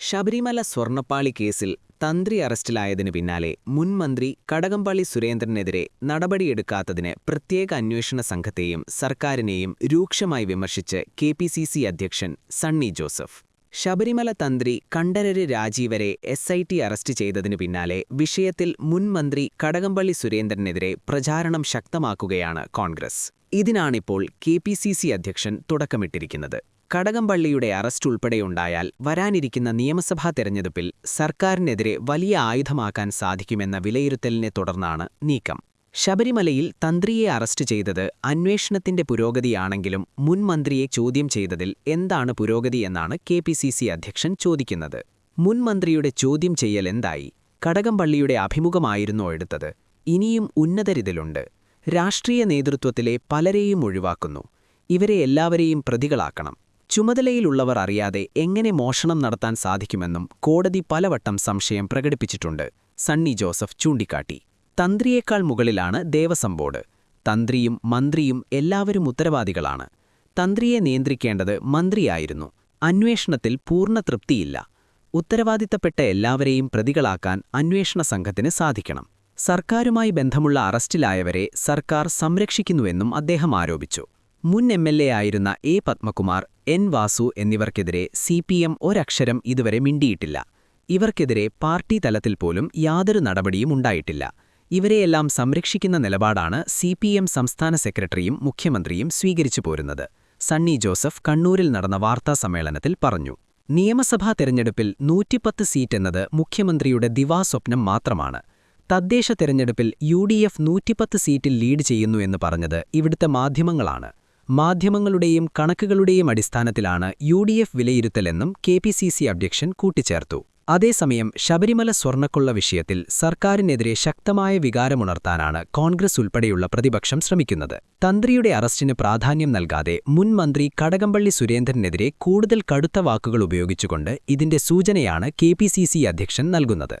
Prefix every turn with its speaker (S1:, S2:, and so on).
S1: ശബരിമല സ്വർണപ്പാളി കേസിൽ തന്ത്രി അറസ്റ്റിലായതിനു പിന്നാലെ മുൻമന്ത്രി കടകംപള്ളി സുരേന്ദ്രനെതിരെ നടപടിയെടുക്കാത്തതിന് പ്രത്യേക അന്വേഷണ സംഘത്തെയും സർക്കാരിനെയും രൂക്ഷമായി വിമർശിച്ച് കെ അധ്യക്ഷൻ സണ്ണി ജോസഫ്. ശബരിമല തന്ത്രി Kandararu Rajeevaru S I T arrest ചെയ്തതിനു പിന്നാലെ വിഷയത്തിൽ മുൻമന്ത്രി കടകംപള്ളി സുരേന്ദ്രനെതിരെ പ്രചാരണം ശക്തമാക്കുകയാണ് കോൺഗ്രസ്. ഇതിനാണിപ്പോൾ കെ പി സി സി അധ്യക്ഷൻ തുടക്കമിട്ടിരിക്കുന്നത്. കടകംപള്ളിയുടെ അറസ്റ്റ് ഉൾപ്പെടെയുണ്ടായാൽ വരാനിരിക്കുന്ന നിയമസഭാ തെരഞ്ഞെടുപ്പിൽ സർക്കാരിനെതിരെ വലിയ ആയുധമാക്കാൻ സാധിക്കുമെന്ന വിലയിരുത്തലിനെ തുടർന്നാണ് നീക്കം. ശബരിമലയിൽ തന്ത്രിയെ അറസ്റ്റ് ചെയ്തത് അന്വേഷണത്തിന്റെ പുരോഗതിയാണെങ്കിലും മുൻ മന്ത്രിയെ ചോദ്യം ചെയ്തതിൽ എന്താണ് പുരോഗതിയെന്നാണ് കെ പി സി സി അധ്യക്ഷൻ ചോദിക്കുന്നത്. മുൻ മന്ത്രിയുടെ ചോദ്യം ചെയ്യൽ എന്തായി? കടകംപള്ളിയുടെ അഭിമുഖമായിരുന്നോ എടുത്തത്? ഇനിയും ഉന്നതരിതിലുണ്ട്. രാഷ്ട്രീയ നേതൃത്വത്തിലെ പലരെയും ഒഴിവാക്കുന്നു. ഇവരെ എല്ലാവരെയും പ്രതികളാക്കണം. ചുമതലയിലുള്ളവർ അറിയാതെ എങ്ങനെ മോഷണം നടത്താൻ സാധിക്കുമെന്നും കോടതി പലവട്ടം സംശയം പ്രകടിപ്പിച്ചിട്ടുണ്ട്. സണ്ണി ജോസഫ് ചൂണ്ടിക്കാട്ടി. തന്ത്രിയേക്കാൾ മുകളിലാണ് ദേവസ്വം ബോർഡ്. തന്ത്രിയും മന്ത്രിയും എല്ലാവരും ഉത്തരവാദികളാണ്. തന്ത്രിയെ നിയന്ത്രിക്കേണ്ടത് മന്ത്രിയായിരുന്നു. അന്വേഷണത്തിൽ പൂർണ തൃപ്തിയില്ല. ഉത്തരവാദിത്തപ്പെട്ട എല്ലാവരെയും പ്രതികളാക്കാൻ അന്വേഷണ സംഘത്തിന് സാധിക്കണം. സർക്കാരുമായി ബന്ധമുള്ള അറസ്റ്റിലായവരെ സർക്കാർ സംരക്ഷിക്കുന്നുവെന്നും അദ്ദേഹം ആരോപിച്ചു. മുൻ എം എൽ എ ആയിരുന്ന എ പത്മകുമാർ എൻ വാസു എന്നിവർക്കെതിരെ സി പി എം ഒരക്ഷരം ഇതുവരെ മിണ്ടിയിട്ടില്ല. ഇവർക്കെതിരെ പാർട്ടി തലത്തിൽ പോലും യാതൊരു നടപടിയും ഉണ്ടായിട്ടില്ല. ഇവരെയെല്ലാം സംരക്ഷിക്കുന്ന നിലപാടാണ് സി സംസ്ഥാന സെക്രട്ടറിയും മുഖ്യമന്ത്രിയും സ്വീകരിച്ചു പോരുന്നത്. സണ്ണി ജോസഫ് കണ്ണൂരിൽ നടന്ന വാർത്താ സമ്മേളനത്തിൽ പറഞ്ഞു. നിയമസഭാ തെരഞ്ഞെടുപ്പിൽ നൂറ്റിപ്പത്ത് സീറ്റ് എന്നത് മുഖ്യമന്ത്രിയുടെ ദിവാസ്വപ്നം മാത്രമാണ്. തദ്ദേശ തെരഞ്ഞെടുപ്പിൽ യു ഡി എഫ് നൂറ്റിപ്പത്ത് സീറ്റിൽ ലീഡ് ചെയ്യുന്നു എന്ന് പറഞ്ഞത് ഇവിടുത്തെ മാധ്യമങ്ങളാണ്. മാധ്യമങ്ങളുടെയും കണക്കുകളുടെയും അടിസ്ഥാനത്തിലാണ് യു ഡി എഫ് വിലയിരുത്തലെന്നും കെ പി സി സി അധ്യക്ഷൻ കൂട്ടിച്ചേർത്തു. അതേസമയം ശബരിമല സ്വർണക്കൊള്ള വിഷയത്തിൽ സർക്കാരിനെതിരെ ശക്തമായ വികാരമുണർത്താനാണ് കോൺഗ്രസ് ഉൾപ്പെടെയുള്ള പ്രതിപക്ഷം ശ്രമിക്കുന്നത്. തന്ത്രിയുടെ അറസ്റ്റിന് പ്രാധാന്യം നൽകാതെ മുൻമന്ത്രി കടകംപള്ളി സുരേന്ദ്രനെതിരെ കൂടുതൽ കടുത്ത വാക്കുകൾ ഉപയോഗിച്ചുകൊണ്ട് ഇതിന്റെ സൂചനയാണ് കെ അധ്യക്ഷൻ നൽകുന്നത്.